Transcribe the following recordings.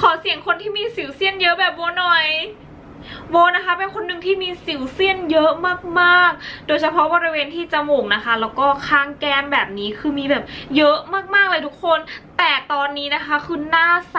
ขอเสียงคนที่มีสิวเซียนเยอะแบบโบหน่อยโบนะคะเป็นคนหนึ่งที่มีสิวเซียนเยอะมากๆ โดยเฉพาะบริเวณที่จมูกนะคะ แล้วก็ข้างแก้มแบบนี้คือมีแบบเยอะมากๆเลยทุกคน แต่ตอนนี้นะคะคือหน้าใส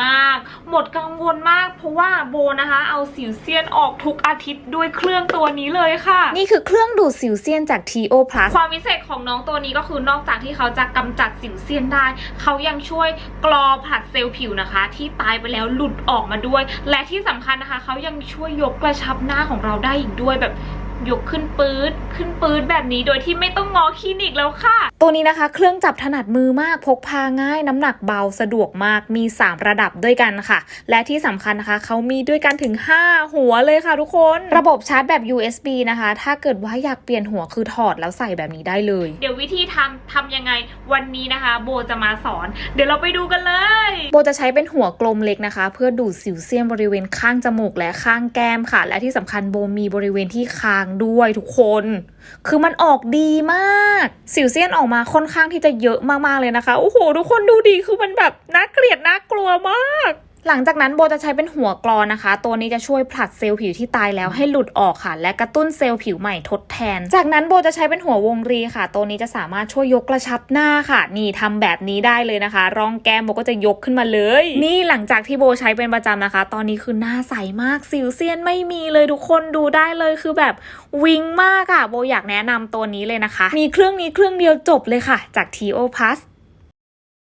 มาก หมดกังวลมาก เพราะว่าโบนะคะ เอาสิวเซียนออกทุกอาทิตย์ด้วยเครื่องตัวนี้เลยค่ะ นี่คือเครื่องดูดสิวเซียนจาก TO Plus ความพิเศษของน้องตัวนี้ก็คือนอกจากที่เขาจะกำจัดสิวเซียนได้ เขายังช่วยกรอผลัดเซลล์ผิวนะคะ ที่ตายไปแล้วหลุดออกมาด้วย และที่สำคัญนะคะ เขายังช่วยยกกระชับหน้าของเราได้อีกด้วยแบบ ยกขึ้นปื๊ดขึ้นปื๊ดแบบนี้โดยที่ไม่ต้องงอคลินิกแล้วค่ะ ตัวนี้นะคะ เครื่องจับถนัดมือมากพกพาง่ายน้ำหนักเบาสะดวกมากมี 3 ระดับด้วยกันค่ะ และที่สำคัญนะคะเขามีด้วยกันถึง 5 หัวเลยค่ะทุกคน ระบบชาร์จแบบ USB นะคะ ถ้าเกิดว่าอยากเปลี่ยนหัวคือถอดแล้วใส่แบบนี้ได้เลย เดี๋ยววิธีทำทำยังไงวันนี้นะคะ โบจะมาสอน เดี๋ยวเราไปดูกันเลย โบจะใช้เป็นหัวกลมเล็กนะคะ เพื่อดูดสิวเซียนบริเวณข้างจมูกและข้างแก้มค่ะ และที่สำคัญโบมีบริเวณที่คางด้วยทุกคน คือมันออกดีมาก สิวเซียนออกมาค่อนข้างที่จะเยอะมากๆเลยนะคะ โอ้โห ทุกคนดูดีคือมันแบบน่าเกลียดน่ากลัวมาก หลังจากนั้นโบจะใช้เป็นหัวกรอนนะคะ ตัวนี้จะช่วยผลัดเซลล์ผิวที่ตายแล้วให้หลุดออกค่ะ และกระตุ้นเซลล์ผิวใหม่ทดแทน จากนั้นโบจะใช้เป็นหัววงรีค่ะ ตัวนี้จะสามารถช่วยยกกระชับหน้าค่ะ นี่ทำแบบนี้ได้เลยนะคะ ร่องแก้มโบก็จะยกขึ้นมาเลย นี่หลังจากที่โบใช้เป็นประจำนะคะ ตอนนี้คือหน้าใสมากสิวเซียนไม่มีเลยทุกคนดูได้เลยคือแบบวิงมากอะโบอยากแนะนำตัวนี้เลยนะคะ มีเครื่องนี้เครื่องเดียวจบเลยค่ะ จาก TO Plus